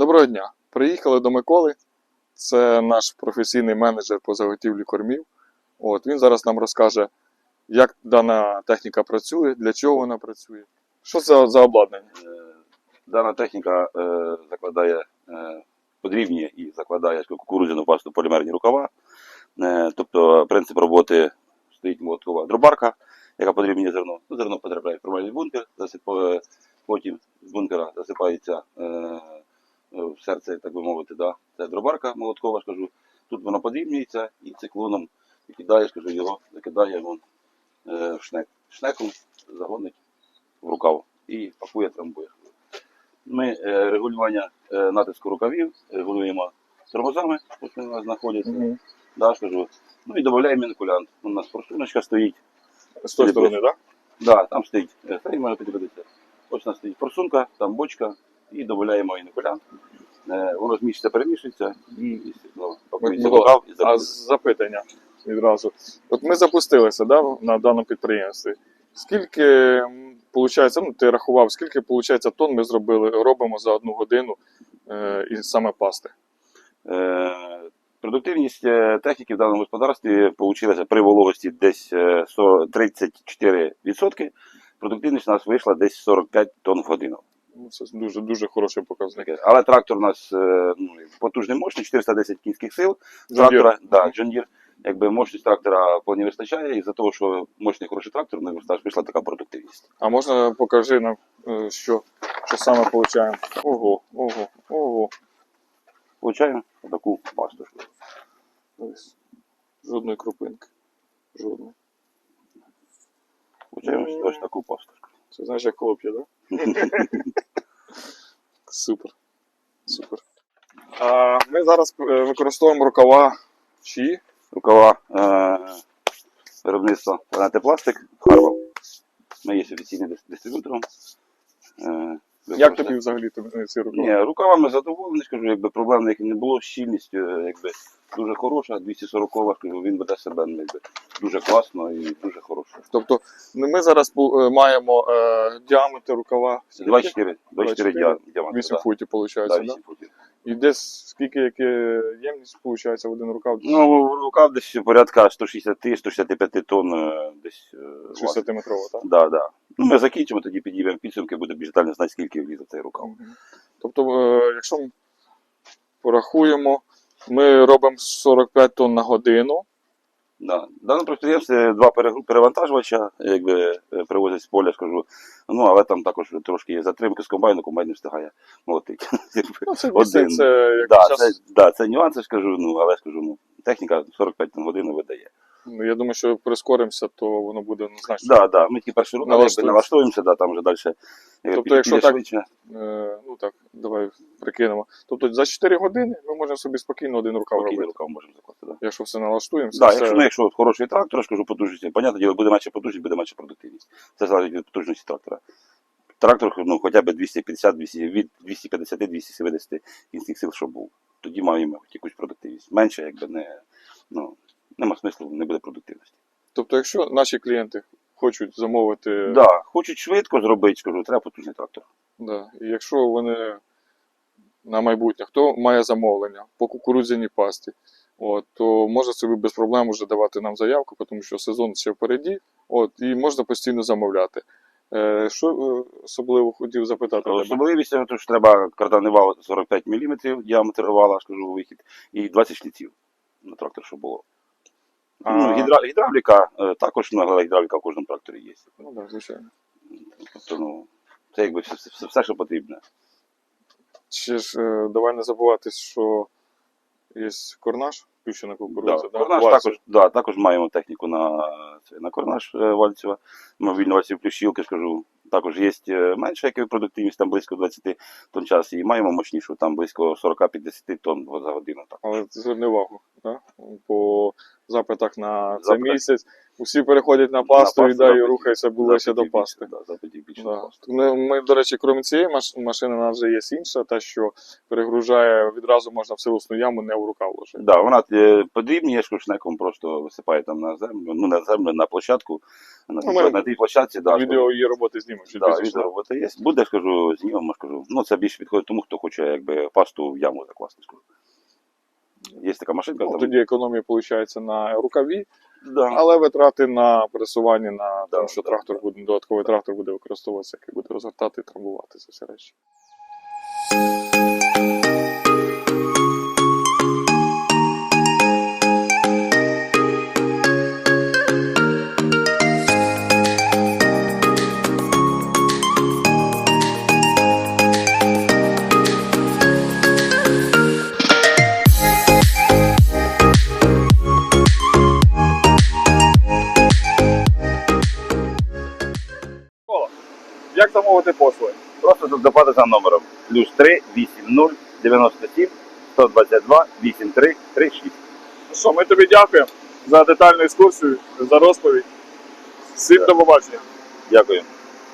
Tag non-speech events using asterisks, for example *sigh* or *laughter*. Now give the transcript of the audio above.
Доброго дня! Приїхали до Миколи. Це наш професійний менеджер по заготівлі кормів. От, він зараз нам розкаже, як дана техніка працює, для чого вона працює. Що це за обладнання? Е, Дана техніка е, закладає е, подрібні і закладає кукурудзяну пасту полімерні рукава. Е, тобто принцип роботи стоїть молоткова дробарка, яка подрібнює зерно. Ну, Зерно потрапляє в формальний бункер, засипає, потім з бункера засипається е, е, в серце, так би мовити, да. це дробарка молоткова, скажу. Тут воно подрібнюється і циклоном викидає, скажу, його закидає вон, е, шнек. Шнеком загонить в рукав і пакує трамбує. Ми е, регулювання е, натиску рукавів регулюємо тормозами, ось вони у нас знаходяться. Угу. Да, скажу. Ну і додаємо інкулянт. У нас форсуночка стоїть. З тої сторони, так? Да, там стоїть е, підведеться. Ось у нас стоїть форсунка, там бочка, і додаємо інкулянт. Е, воно зміщиться, перемішується і, ну, пакується в Микола, і А запитання відразу. От ми запустилися да, на даному підприємстві. Скільки получається, ну ти рахував, скільки получається тонн ми зробили, робимо за одну годину е, і саме пасти? Е, Продуктивність е, техніки в даному господарстві вийшла при вологості десь е, 34%. Продуктивність у нас вийшла десь 45 тонн в годину. Це дуже дуже хороший показник. Але трактор у нас е, ну, потужний мощний, 410 кінських сил. Трактора, да, Deere. Якби мощність трактора вполне вистачає, і за того, що мощний хороший трактор, ну, вистачає, вийшла така продуктивність. А можна покажи нам, е, що, що саме получаємо? Ого, ого, ого. Получаємо таку пастушку. Ось. Жодної крупинки. Жодної. Получаємо ось таку пастушку. Це знаєш, як хлоп'я, так? *laughs* Супер. Супер. А, ми зараз е, використовуємо рукава чи Рукава е, виробництва планети Пластик, Харвал. Ми є офіційним дистриб'ютором. Е, Як тобі взагалі ці рукави? Ні, рукавами задоволений, скажу, якби проблем яких не було. Щільність якби, дуже хороша, 240-ва, він веде себе ну, якби, дуже класно і дуже хорошо. Тобто ну, ми зараз е, маємо е, діаметр рукава 24, 24 24, діаметр. 8 футів, виходить, Да, да? 8 футів. І десь скільки яке ємність виходить в один рукав? Ну, рукав десь порядка 160-165 тонн е, десь. е, важить. 60-метрово, так? Да, да. Ну, ми закінчимо, тоді підіймемо підсумки, буде більш детально знати, скільки влізе цей рукав. Тобто, е, якщо ми порахуємо, ми робимо 45 тонн на годину. Да. В даному підприємстві два перевантажувача, якби е, привозять з поля, скажу. Ну, але там також трошки є затримки з комбайну, комбайн не встигає молотити. Ну, це, Один. це, це як Да, час, це, да, це нюанси, скажу, ну, але скажу, ну, техніка 45 годин видає. Ну, я думаю, що прискоримося, то воно буде однозначно. Да, да, ми ті перші роки Налаштуємося. налаштуємося, да, там вже далі. Тобто, якщо так- швидше. Е, ну так, давай прикинемо. Тобто за 4 години ми можемо собі спокійно один рукав Спокійно робити. рукав можемо закласти. Да. Якщо все налаштуємо, все, Да, все... якщо, ну, якщо от хороший трактор, скажу потужність, понятне діло, буде менше потужність, буде менше продуктивність. Це залежить від потужності трактора. Трактор ну, хоча б 250, 200, від 250-270 кінських сил, щоб був. Тоді маємо якусь продуктивність. Менше, якби не, ну, нема смислу, не буде продуктивності. тобто, якщо наші клієнти хочуть замовити, Да, хочуть швидко зробити, скажу, треба потужний трактор. Да. І якщо вони на майбутнє, хто має замовлення по кукурудзяній пасті, от, то може собі без проблем вже давати нам заявку, тому що сезон ще впереді, от, і можна постійно замовляти. Е, що е, особливо хотів запитати? Особливість, то що треба карданний вал 45 мм діаметр вала, скажу, вихід, і 20 шліців на трактор, щоб було. Ну, гідра, гідравліка е, також, ну, гідравліка в кожному тракторі є. Ну, да, звичайно. Тобто, ну, це якби все, все, все що потрібно. Ще ж е, давай не забувати, що є корнаж, пющена кукурудза. Да, Да, корнаж Вальців. також, да, також маємо техніку на, це, на корнаж е, Вальцева, мобільно Вальців плющілки, скажу. Також є е, менша як продуктивність, там близько 20 тонн час, і маємо мощнішу, там близько 40-50 тонн за годину. Так. Але зверни увагу, да? по запитах на цей Запитах. місяць. Усі переходять на пасту і пасту, да, і рухаються ближче до пасти. більше, Да, запитів більше Да. Ми, ми, до речі, крім цієї машини, у нас вже є інша, та що перегружає відразу можна в силосну яму не в рукав ложити. Да, вона е, подрібніє шкуршнеком, просто висипає там на землю, ну на землю, на площадку. На, Ну, ми на тій площадці, да, Відео її роботи знімемо. Да, відео робота є. Буде, скажу, знімемо, скажу. Ну, це більше підходить тому, хто хоче якби пасту в яму закласти, скажу. Є така машинка, Ну, там. тоді економія виходить на рукаві, Да. але витрати на пересування на Да, тому, що да, трактор да. буде додатковий трактор буде використовуватися, який буде розгортати і трамбувати ці всі речі. Як замовити послуги? Просто тут за номером. Плюс 3, 8, 0, 97, 122, 83, 36. Ну що, ми тобі дякуємо за детальну екскурсію, за розповідь. Всім до побачення. Дякую.